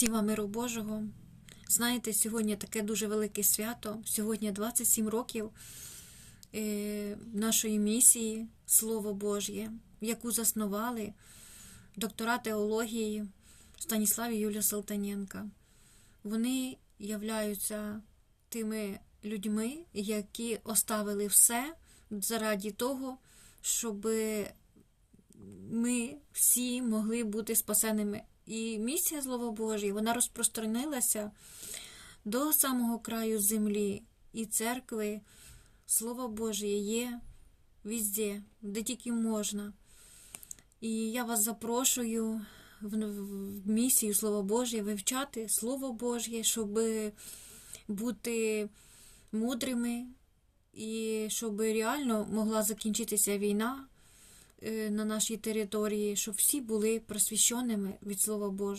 Всім вам миру Божого. Знаєте, сьогодні таке дуже велике свято. Сьогодні 27 років е, нашої місії Слово Божє, яку заснували доктора теології Станіслав і Юлія Салтаненка. Вони являються тими людьми, які оставили все заради того, щоб ми всі могли бути спасеними. І місія Слова Божої, вона розпространилася до самого краю землі. І церкви, Слово Боже є везде, де тільки можна. І я вас запрошую в, місію Слова Божє вивчати Слово Божє, щоб бути мудрими і щоб реально могла закінчитися війна на нашій території, щоб всі були просвіщеними від Слова Божого.